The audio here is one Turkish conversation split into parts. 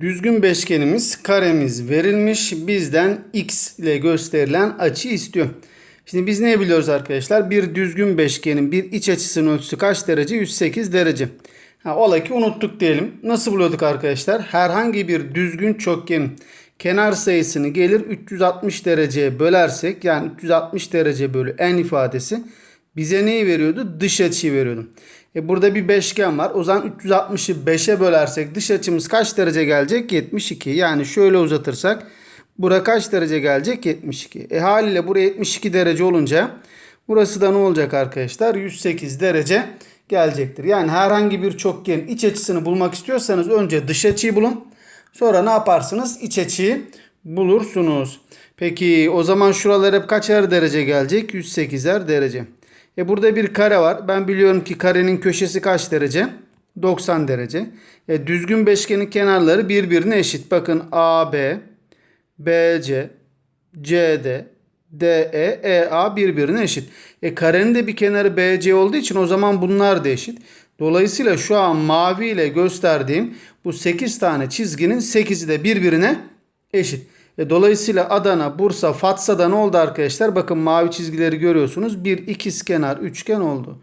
Düzgün beşgenimiz, karemiz verilmiş. Bizden x ile gösterilen açı istiyor. Şimdi biz ne biliyoruz arkadaşlar? Bir düzgün beşgenin bir iç açısının ölçüsü kaç derece? 108 derece. Ha, ola ki unuttuk diyelim. Nasıl buluyorduk arkadaşlar? Herhangi bir düzgün çokgenin kenar sayısını gelir 360 dereceye bölersek yani 360 derece bölü n ifadesi bize neyi veriyordu? Dış açıyı veriyordu. E burada bir beşgen var. O zaman 360'ı 5'e bölersek dış açımız kaç derece gelecek? 72. Yani şöyle uzatırsak bura kaç derece gelecek? 72. E haliyle buraya 72 derece olunca burası da ne olacak arkadaşlar? 108 derece gelecektir. Yani herhangi bir çokgenin iç açısını bulmak istiyorsanız önce dış açıyı bulun. Sonra ne yaparsınız? İç açıyı bulursunuz. Peki o zaman şuralar hep kaçar derece gelecek? 108'er derece. E burada bir kare var. Ben biliyorum ki karenin köşesi kaç derece? 90 derece. E düzgün beşgenin kenarları birbirine eşit. Bakın AB, BC, CD, DE, EA birbirine eşit. E karenin de bir kenarı BC olduğu için o zaman bunlar da eşit. Dolayısıyla şu an mavi ile gösterdiğim bu 8 tane çizginin 8'i de birbirine eşit. E, dolayısıyla Adana, Bursa, Fatsa'da ne oldu arkadaşlar? Bakın mavi çizgileri görüyorsunuz. Bir ikizkenar üçgen oldu.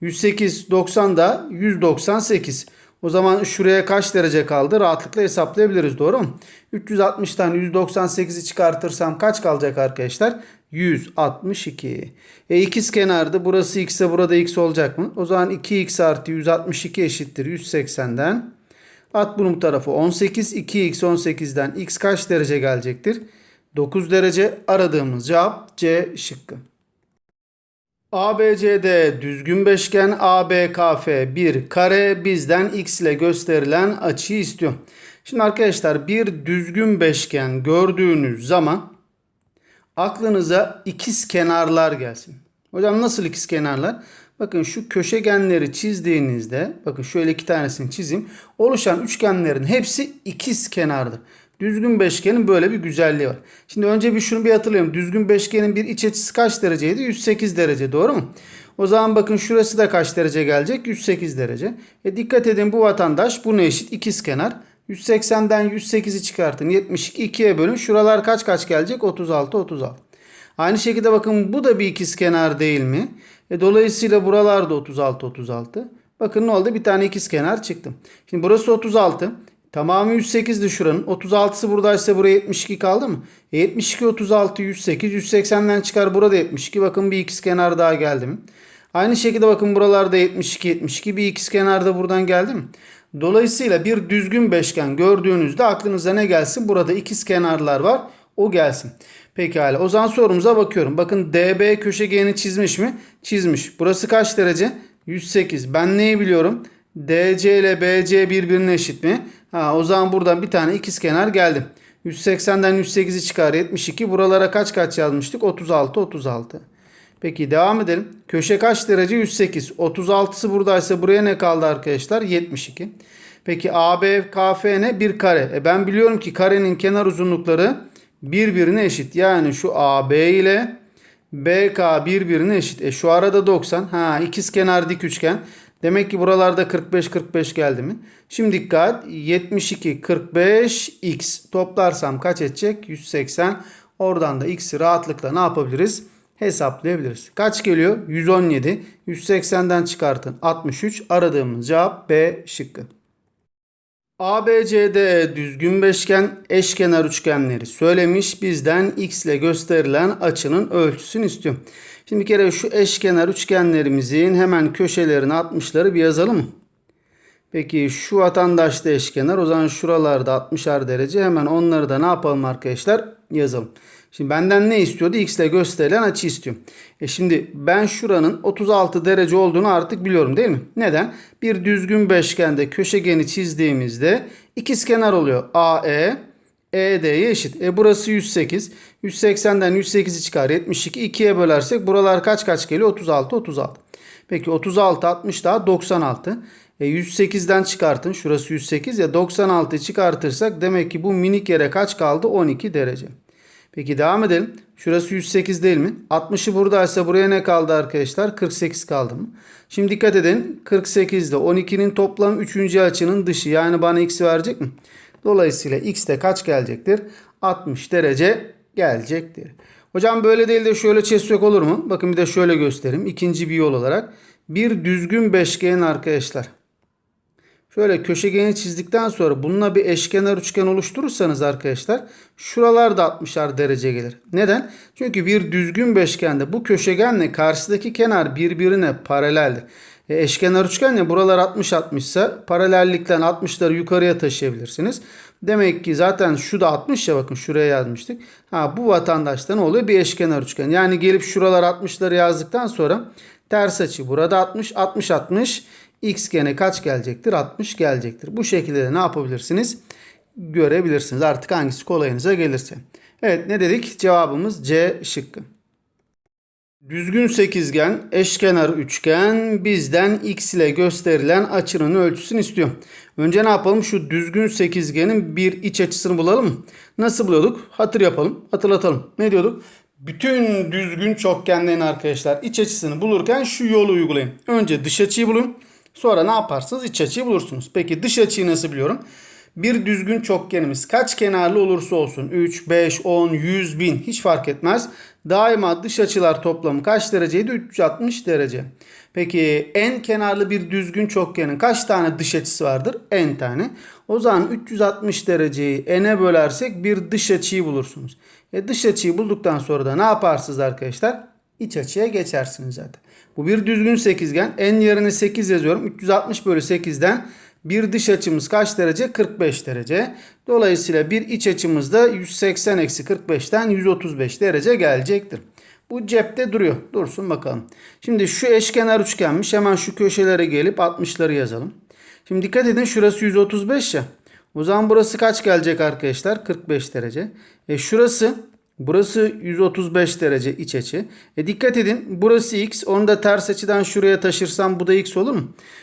108, 90 da 198. O zaman şuraya kaç derece kaldı? Rahatlıkla hesaplayabiliriz. Doğru mu? 360'tan 198'i çıkartırsam kaç kalacak arkadaşlar? 162. E ikiz kenardı. Burası x'e burada x olacak mı? O zaman 2x artı 162 eşittir 180'den. At bunun tarafı 18. 2x 18'den x kaç derece gelecektir? 9 derece. Aradığımız cevap C şıkkı. ABCD düzgün beşgen ABKF bir kare bizden x ile gösterilen açıyı istiyor. Şimdi arkadaşlar bir düzgün beşgen gördüğünüz zaman aklınıza ikiz kenarlar gelsin. Hocam nasıl ikiz kenarlar? Bakın şu köşegenleri çizdiğinizde bakın şöyle iki tanesini çizeyim. Oluşan üçgenlerin hepsi ikiz kenardır. Düzgün beşgenin böyle bir güzelliği var. Şimdi önce bir şunu bir hatırlayalım. Düzgün beşgenin bir iç açısı kaç dereceydi? 108 derece doğru mu? O zaman bakın şurası da kaç derece gelecek? 108 derece. E dikkat edin bu vatandaş buna eşit ikiz kenar. 180'den 108'i çıkartın. 72 2'ye bölün. Şuralar kaç kaç gelecek? 36 36. Aynı şekilde bakın bu da bir ikiz kenar değil mi? E dolayısıyla buralarda 36 36. Bakın ne oldu? Bir tane ikiz kenar çıktı. Şimdi burası 36. Tamamı 108'di şuranın. 36'sı buradaysa buraya 72 kaldı mı? E 72 36 108 180'den çıkar burada 72. Bakın bir ikiz kenar daha geldi mi? Aynı şekilde bakın buralarda 72 72 bir ikiz kenar da buradan geldi mi? Dolayısıyla bir düzgün beşgen gördüğünüzde aklınıza ne gelsin? Burada ikiz kenarlar var. O gelsin. Pekala. O zaman sorumuza bakıyorum. Bakın DB köşegeni çizmiş mi? Çizmiş. Burası kaç derece? 108. Ben neyi biliyorum? DC ile BC birbirine eşit mi? Ha, o zaman buradan bir tane ikiz kenar geldi. 180'den 108'i çıkar 72. Buralara kaç kaç yazmıştık? 36 36. Peki devam edelim. Köşe kaç derece? 108. 36'sı buradaysa buraya ne kaldı arkadaşlar? 72. Peki AB KF ne? Bir kare. E ben biliyorum ki karenin kenar uzunlukları birbirine eşit. Yani şu AB ile BK birbirine eşit. E şu arada 90. Ha ikiz kenar dik üçgen. Demek ki buralarda 45 45 geldi mi? Şimdi dikkat 72 45 x toplarsam kaç edecek? 180. Oradan da x'i rahatlıkla ne yapabiliriz? Hesaplayabiliriz. Kaç geliyor? 117. 180'den çıkartın 63. Aradığımız cevap B şıkkı. ABCD düzgün beşgen eşkenar üçgenleri söylemiş. Bizden x ile gösterilen açının ölçüsünü istiyor. Şimdi bir kere şu eşkenar üçgenlerimizin hemen köşelerini 60'ları bir yazalım? Peki şu vatandaş da eşkenar. O zaman şuralarda 60'ar derece. Hemen onları da ne yapalım arkadaşlar? Yazalım. Şimdi benden ne istiyordu? X ile gösterilen açı istiyor. E şimdi ben şuranın 36 derece olduğunu artık biliyorum değil mi? Neden? Bir düzgün beşgende köşegeni çizdiğimizde ikizkenar oluyor. AE ED'ye eşit. E burası 108. 180'den 108'i çıkar 72. 2'ye bölersek buralar kaç kaç geliyor? 36 36. Peki 36 60 daha 96. E 108'den çıkartın. Şurası 108 ya 96'yı çıkartırsak demek ki bu minik yere kaç kaldı? 12 derece. Peki devam edelim. Şurası 108 değil mi? 60'ı buradaysa buraya ne kaldı arkadaşlar? 48 kaldı mı? Şimdi dikkat edin. 48 ile 12'nin toplam 3. açının dışı. Yani bana x verecek mi? Dolayısıyla x de kaç gelecektir? 60 derece gelecektir. Hocam böyle değil de şöyle çizsek olur mu? Bakın bir de şöyle göstereyim. İkinci bir yol olarak. Bir düzgün beşgen arkadaşlar. Şöyle köşegeni çizdikten sonra bununla bir eşkenar üçgen oluşturursanız arkadaşlar şuralar da 60'ar derece gelir. Neden? Çünkü bir düzgün beşgende bu köşegenle karşıdaki kenar birbirine paraleldir. E, eşkenar üçgenle buralar 60-60 ise paralellikten 60'ları yukarıya taşıyabilirsiniz. Demek ki zaten şu da 60 ya bakın şuraya yazmıştık. Ha bu vatandaşta ne oluyor? Bir eşkenar üçgen. Yani gelip şuralar 60'ları yazdıktan sonra ters açı burada 60 60 60 x gene kaç gelecektir? 60 gelecektir. Bu şekilde de ne yapabilirsiniz? Görebilirsiniz. Artık hangisi kolayınıza gelirse. Evet ne dedik? Cevabımız C şıkkı. Düzgün sekizgen, eşkenar üçgen bizden x ile gösterilen açının ölçüsünü istiyor. Önce ne yapalım? Şu düzgün sekizgenin bir iç açısını bulalım? Nasıl buluyorduk? Hatır yapalım, hatırlatalım. Ne diyorduk? Bütün düzgün çokgenlerin arkadaşlar iç açısını bulurken şu yolu uygulayın. Önce dış açıyı bulun. Sonra ne yaparsınız? İç açıyı bulursunuz. Peki dış açıyı nasıl biliyorum? Bir düzgün çokgenimiz kaç kenarlı olursa olsun 3, 5, 10, 100, 1000 hiç fark etmez. Daima dış açılar toplamı kaç dereceydi? 360 derece. Peki en kenarlı bir düzgün çokgenin kaç tane dış açısı vardır? En tane. O zaman 360 dereceyi n'e bölersek bir dış açıyı bulursunuz. E dış açıyı bulduktan sonra da ne yaparsınız arkadaşlar? İç açıya geçersiniz zaten. Bu bir düzgün sekizgen. En yerine 8 yazıyorum. 360 bölü 8'den bir dış açımız kaç derece? 45 derece. Dolayısıyla bir iç açımız da 180 eksi 45'ten 135 derece gelecektir. Bu cepte duruyor. Dursun bakalım. Şimdi şu eşkenar üçgenmiş. Hemen şu köşelere gelip 60'ları yazalım. Şimdi dikkat edin şurası 135 ya. O zaman burası kaç gelecek arkadaşlar? 45 derece. E şurası Burası 135 derece iç açı. E dikkat edin burası x. Onu da ters açıdan şuraya taşırsam bu da x olur mu?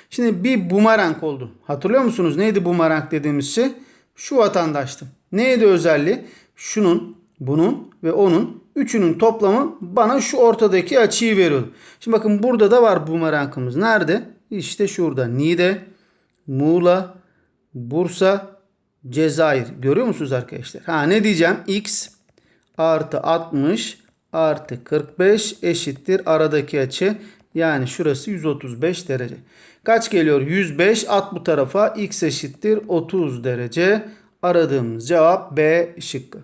Şimdi bir bumerang oldu. Hatırlıyor musunuz? Neydi bumerang dediğimiz şey? Şu vatandaştı. Neydi özelliği? Şunun, bunun ve onun üçünün toplamı bana şu ortadaki açıyı veriyordu. Şimdi bakın burada da var bumerangımız. Nerede? İşte şurada. Niğde, Muğla, Bursa, Cezayir. Görüyor musunuz arkadaşlar? Ha ne diyeceğim? X artı 60 artı 45 eşittir aradaki açı. Yani şurası 135 derece. Kaç geliyor? 105 at bu tarafa x eşittir 30 derece. Aradığımız cevap B şıkkı.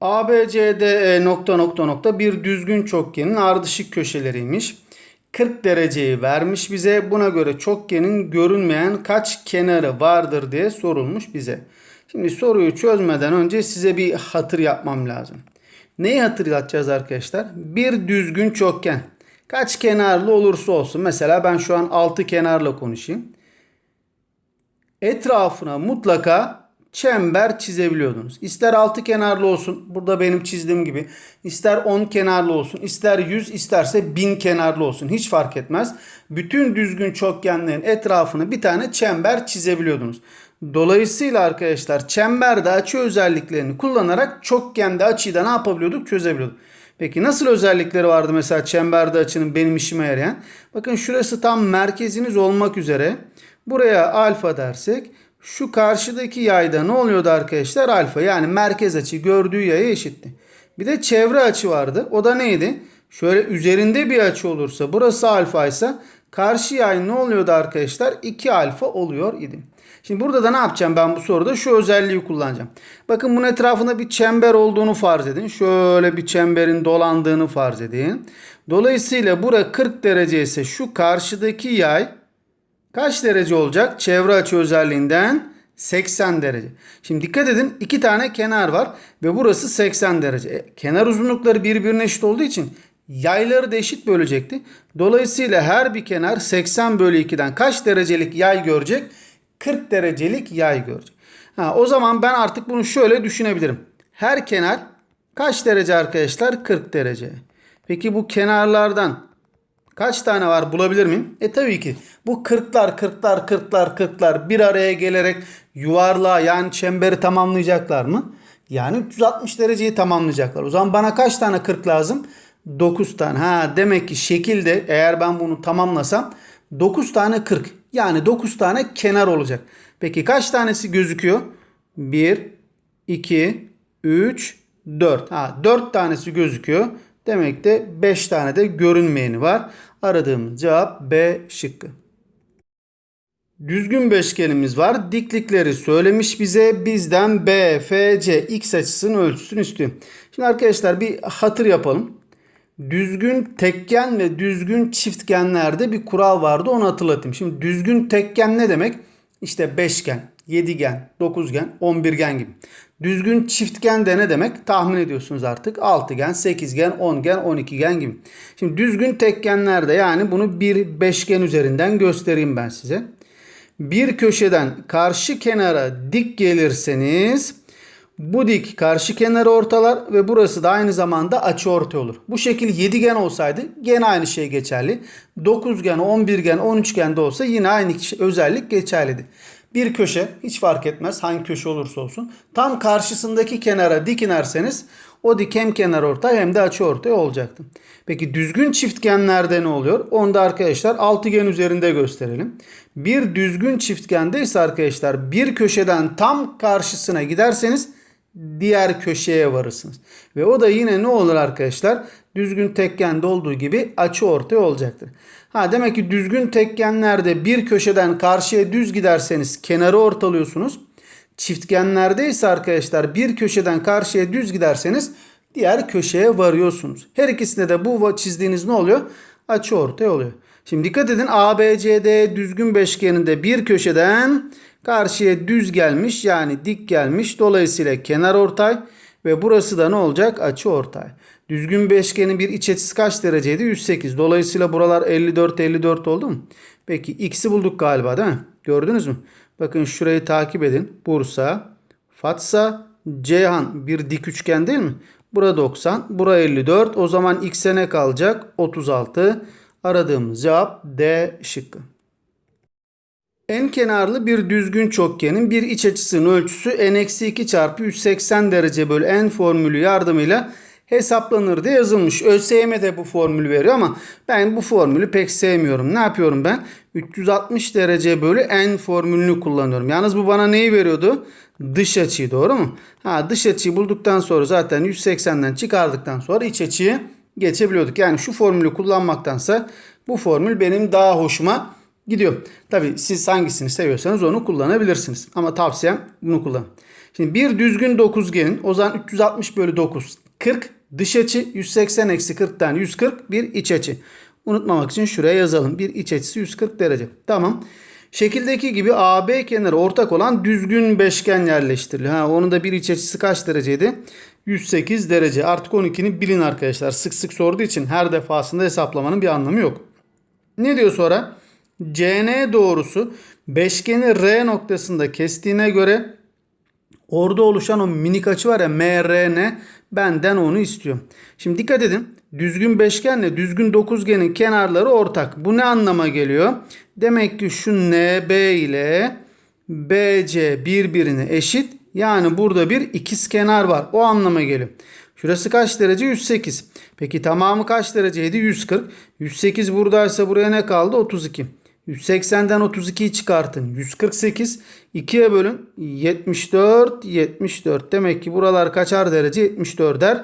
ABCDE nokta nokta nokta bir düzgün çokgenin ardışık köşeleriymiş. 40 dereceyi vermiş bize. Buna göre çokgenin görünmeyen kaç kenarı vardır diye sorulmuş bize. Şimdi soruyu çözmeden önce size bir hatır yapmam lazım. Neyi hatırlatacağız arkadaşlar? Bir düzgün çokgen. Kaç kenarlı olursa olsun. Mesela ben şu an 6 kenarla konuşayım. Etrafına mutlaka çember çizebiliyordunuz. İster 6 kenarlı olsun. Burada benim çizdiğim gibi. İster 10 kenarlı olsun. ister 100 isterse 1000 kenarlı olsun. Hiç fark etmez. Bütün düzgün çokgenlerin etrafını bir tane çember çizebiliyordunuz. Dolayısıyla arkadaşlar çemberde açı özelliklerini kullanarak çokgende açıyı da ne yapabiliyorduk? Çözebiliyorduk. Peki nasıl özellikleri vardı mesela çemberde açının benim işime yarayan? Bakın şurası tam merkeziniz olmak üzere. Buraya alfa dersek şu karşıdaki yayda ne oluyordu arkadaşlar? Alfa yani merkez açı gördüğü yaya eşitti. Bir de çevre açı vardı. O da neydi? Şöyle üzerinde bir açı olursa burası alfa ise karşı yay ne oluyordu arkadaşlar? 2 alfa oluyor idi. Şimdi burada da ne yapacağım ben bu soruda? Şu özelliği kullanacağım. Bakın bunun etrafında bir çember olduğunu farz edin. Şöyle bir çemberin dolandığını farz edin. Dolayısıyla bura 40 derece ise şu karşıdaki yay kaç derece olacak? Çevre açı özelliğinden 80 derece. Şimdi dikkat edin iki tane kenar var ve burası 80 derece. E, kenar uzunlukları birbirine eşit olduğu için yayları da eşit bölecekti. Dolayısıyla her bir kenar 80 bölü 2'den kaç derecelik yay görecek? 40 derecelik yay görecek. Ha, o zaman ben artık bunu şöyle düşünebilirim. Her kenar kaç derece arkadaşlar? 40 derece. Peki bu kenarlardan kaç tane var bulabilir miyim? E tabii ki. Bu 40'lar 40'lar 40'lar 40'lar bir araya gelerek yuvarlığa yani çemberi tamamlayacaklar mı? Yani 360 dereceyi tamamlayacaklar. O zaman bana kaç tane 40 lazım? 9 tane. Ha demek ki şekilde eğer ben bunu tamamlasam 9 tane 40. Yani 9 tane kenar olacak. Peki kaç tanesi gözüküyor? 1, 2, 3, 4. Ha 4 tanesi gözüküyor. Demek de 5 tane de görünmeyeni var. Aradığımız cevap B şıkkı. Düzgün beşgenimiz var. Diklikleri söylemiş bize. Bizden B, F, C x açısının ölçüsünü istiyor. Şimdi arkadaşlar bir hatır yapalım. Düzgün tekgen ve düzgün çiftgenlerde bir kural vardı. Onu hatırlatayım. Şimdi düzgün tekgen ne demek? İşte beşgen, yedigen, dokuzgen, onbirgen gibi. Düzgün çiftgen de ne demek? Tahmin ediyorsunuz artık. Altıgen, sekizgen, ongen, on ikigen gibi. Şimdi düzgün tekgenlerde yani bunu bir beşgen üzerinden göstereyim ben size bir köşeden karşı kenara dik gelirseniz bu dik karşı kenarı ortalar ve burası da aynı zamanda açı orta olur. Bu şekil yedigen olsaydı gene aynı şey geçerli. Dokuzgen, on birgen, on üçgen de olsa yine aynı özellik geçerlidir. Bir köşe hiç fark etmez hangi köşe olursa olsun tam karşısındaki kenara dik inerseniz o dik hem kenar ortay hem de açı ortay olacaktı. Peki düzgün çiftgenlerde ne oluyor? Onu da arkadaşlar altıgen üzerinde gösterelim. Bir düzgün çiftgende ise arkadaşlar bir köşeden tam karşısına giderseniz diğer köşeye varırsınız. Ve o da yine ne olur arkadaşlar? Düzgün tekkende olduğu gibi açı ortay olacaktır. Ha demek ki düzgün tekgenlerde bir köşeden karşıya düz giderseniz kenarı ortalıyorsunuz. Çiftgenlerde ise arkadaşlar bir köşeden karşıya düz giderseniz diğer köşeye varıyorsunuz. Her ikisinde de bu çizdiğiniz ne oluyor? Açı ortay oluyor. Şimdi dikkat edin ABCD düzgün beşgeninde bir köşeden karşıya düz gelmiş yani dik gelmiş. Dolayısıyla kenar ortay ve burası da ne olacak? Açı ortay. Düzgün beşgenin bir iç açısı kaç dereceydi? 108. Dolayısıyla buralar 54 54 oldu mu? Peki x'i bulduk galiba değil mi? Gördünüz mü? Bakın şurayı takip edin. Bursa, Fatsa, Ceyhan bir dik üçgen değil mi? Bura 90, bura 54. O zaman x'e ne kalacak? 36. Aradığımız cevap D şıkkı. En kenarlı bir düzgün çokgenin bir iç açısının ölçüsü n-2 çarpı 180 derece bölü n formülü yardımıyla hesaplanır diye yazılmış. ÖSYM de bu formülü veriyor ama ben bu formülü pek sevmiyorum. Ne yapıyorum ben? 360 derece bölü n formülünü kullanıyorum. Yalnız bu bana neyi veriyordu? Dış açıyı doğru mu? Ha dış açıyı bulduktan sonra zaten 180'den çıkardıktan sonra iç açıyı geçebiliyorduk. Yani şu formülü kullanmaktansa bu formül benim daha hoşuma gidiyor. Tabi siz hangisini seviyorsanız onu kullanabilirsiniz. Ama tavsiyem bunu kullanın. Şimdi bir düzgün dokuzgenin o zaman 360 bölü 9 40 dış açı 180 eksi 40 tane 140 bir iç açı. Unutmamak için şuraya yazalım. Bir iç açısı 140 derece. Tamam. Şekildeki gibi AB kenarı ortak olan düzgün beşgen yerleştiriliyor. Ha, onun da bir iç açısı kaç dereceydi? 108 derece. Artık 12'ni bilin arkadaşlar. Sık sık sorduğu için her defasında hesaplamanın bir anlamı yok. Ne diyor sonra? CN doğrusu beşgeni R noktasında kestiğine göre orada oluşan o minik açı var ya MRN benden onu istiyor. Şimdi dikkat edin. Düzgün beşgenle düzgün dokuzgenin kenarları ortak. Bu ne anlama geliyor? Demek ki şu NB ile BC birbirine eşit. Yani burada bir ikiz kenar var. O anlama geliyor. Şurası kaç derece? 108. Peki tamamı kaç dereceydi? 140. 108 buradaysa buraya ne kaldı? 32. 180'den 32'yi çıkartın. 148. 2'ye bölün. 74. 74. Demek ki buralar kaçar derece? 74'er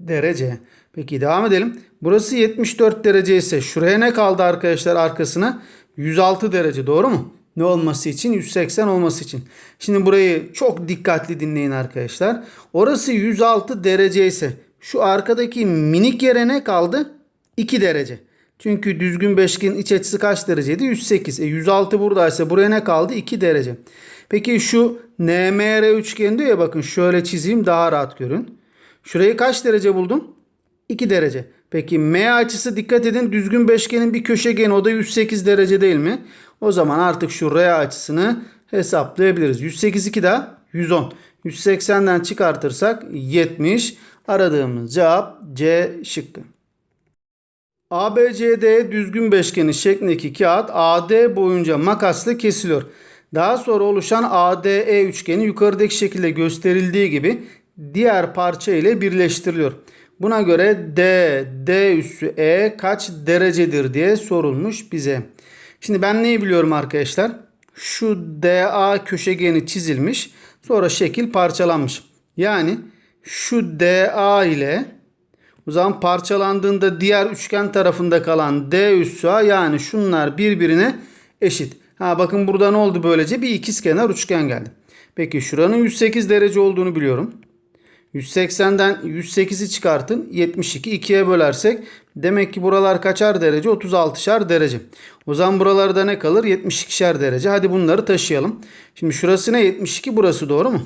derece. Peki devam edelim. Burası 74 derece ise şuraya ne kaldı arkadaşlar arkasına? 106 derece doğru mu? Ne olması için? 180 olması için. Şimdi burayı çok dikkatli dinleyin arkadaşlar. Orası 106 derece ise şu arkadaki minik yere ne kaldı? 2 derece. Çünkü düzgün beşgenin iç açısı kaç dereceydi? 108. E 106 buradaysa buraya ne kaldı? 2 derece. Peki şu NMR üçgeni diyor ya bakın şöyle çizeyim daha rahat görün. Şurayı kaç derece buldum? 2 derece. Peki M açısı dikkat edin düzgün beşgenin bir köşegeni o da 108 derece değil mi? O zaman artık şu R açısını hesaplayabiliriz. 108 2 daha 110. 180'den çıkartırsak 70. Aradığımız cevap C şıkkı. ABCD düzgün beşgeni şeklindeki kağıt AD boyunca makasla kesiliyor. Daha sonra oluşan ADE üçgeni yukarıdaki şekilde gösterildiği gibi diğer parça ile birleştiriliyor. Buna göre D, D üssü E kaç derecedir diye sorulmuş bize. Şimdi ben neyi biliyorum arkadaşlar? Şu DA köşegeni çizilmiş. Sonra şekil parçalanmış. Yani şu DA ile o zaman parçalandığında diğer üçgen tarafında kalan D üssü A yani şunlar birbirine eşit. Ha bakın burada ne oldu böylece? Bir ikizkenar üçgen geldi. Peki şuranın 108 derece olduğunu biliyorum. 180'den 108'i çıkartın. 72 2'ye bölersek demek ki buralar kaçar derece? 36'şar derece. O zaman buralarda ne kalır? 72'şer derece. Hadi bunları taşıyalım. Şimdi şurası ne? 72 burası doğru mu?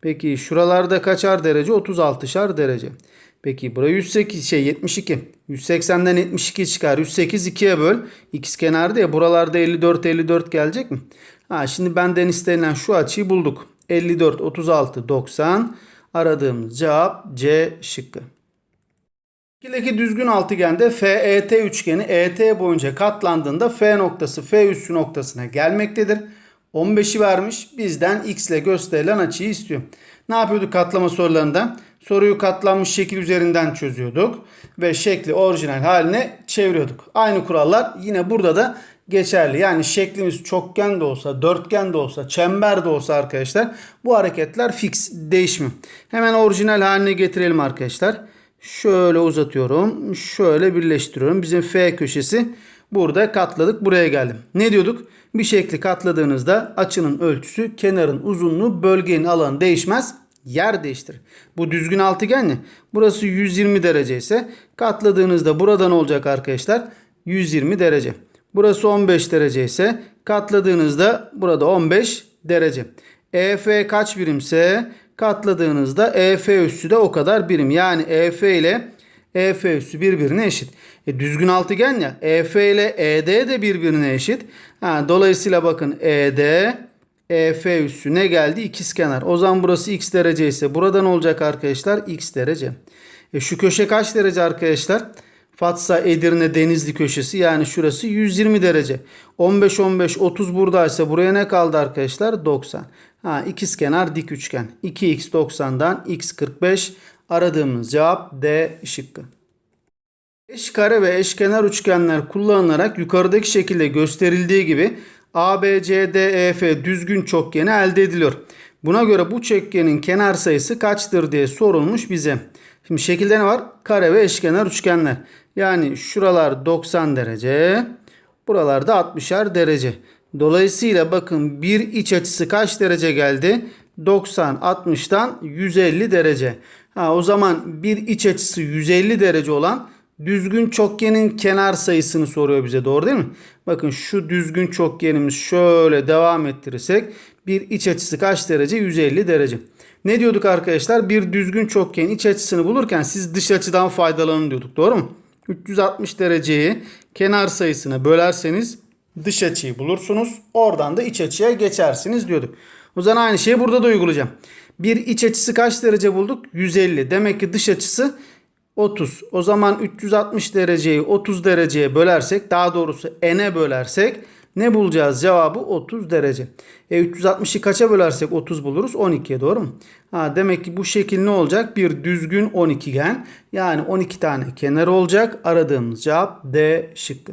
Peki şuralarda kaçar derece? 36'şar derece. Peki buraya 108 şey 72. 180'den 72 çıkar. 108 2'ye böl. İkiz kenarda ya buralarda 54 54 gelecek mi? Ha şimdi benden istenilen şu açıyı bulduk. 54 36 90 aradığımız cevap C şıkkı. İkideki düzgün altıgende FET üçgeni ET boyunca katlandığında F noktası F üssü noktasına gelmektedir. 15'i vermiş. Bizden x ile gösterilen açıyı istiyor. Ne yapıyorduk katlama sorularında? Soruyu katlanmış şekil üzerinden çözüyorduk ve şekli orijinal haline çeviriyorduk. Aynı kurallar yine burada da geçerli. Yani şeklimiz çokgen de olsa, dörtgen de olsa, çember de olsa arkadaşlar bu hareketler fix, değişmiyor. Hemen orijinal haline getirelim arkadaşlar. Şöyle uzatıyorum. Şöyle birleştiriyorum. Bizim F köşesi burada katladık. Buraya geldim. Ne diyorduk? Bir şekli katladığınızda açının ölçüsü, kenarın uzunluğu, bölgenin alanı değişmez. Yer değiştirir. Bu düzgün altıgen ne? Burası 120 derece ise katladığınızda buradan olacak arkadaşlar 120 derece. Burası 15 derece ise katladığınızda burada 15 derece. EF kaç birimse katladığınızda EF üssü de o kadar birim. Yani EF ile EF üssü birbirine eşit. E, düzgün altıgen ya EF ile ED de birbirine eşit. Ha, dolayısıyla bakın ED EF üssü ne geldi? İkizkenar. O zaman burası x derece ise buradan olacak arkadaşlar x derece. E, şu köşe kaç derece arkadaşlar? Fatsa Edirne Denizli köşesi yani şurası 120 derece. 15 15 30 buradaysa buraya ne kaldı arkadaşlar? 90. Ha ikizkenar dik üçgen. 2x 90'dan x 45 aradığımız cevap D şıkkı. Eş kare ve eşkenar üçgenler kullanılarak yukarıdaki şekilde gösterildiği gibi ABCDEF düzgün çokgeni elde ediliyor. Buna göre bu çokgenin kenar sayısı kaçtır diye sorulmuş bize. Şimdi şekilde ne var? Kare ve eşkenar üçgenler. Yani şuralar 90 derece. Buralarda 60'ar derece. Dolayısıyla bakın bir iç açısı kaç derece geldi? 90 60'tan 150 derece. Ha, o zaman bir iç açısı 150 derece olan düzgün çokgenin kenar sayısını soruyor bize. Doğru değil mi? Bakın şu düzgün çokgenimiz şöyle devam ettirirsek bir iç açısı kaç derece? 150 derece. Ne diyorduk arkadaşlar? Bir düzgün çokgenin iç açısını bulurken siz dış açıdan faydalanın diyorduk. Doğru mu? 360 dereceyi kenar sayısına bölerseniz dış açıyı bulursunuz. Oradan da iç açıya geçersiniz diyorduk. O zaman aynı şeyi burada da uygulayacağım. Bir iç açısı kaç derece bulduk? 150. Demek ki dış açısı 30. O zaman 360 dereceyi 30 dereceye bölersek daha doğrusu n'e bölersek ne bulacağız? Cevabı 30 derece. E 360'ı kaça bölersek 30 buluruz? 12'ye doğru mu? Ha, demek ki bu şekil ne olacak? Bir düzgün 12gen. Yani 12 tane kenar olacak. Aradığımız cevap D şıkkı.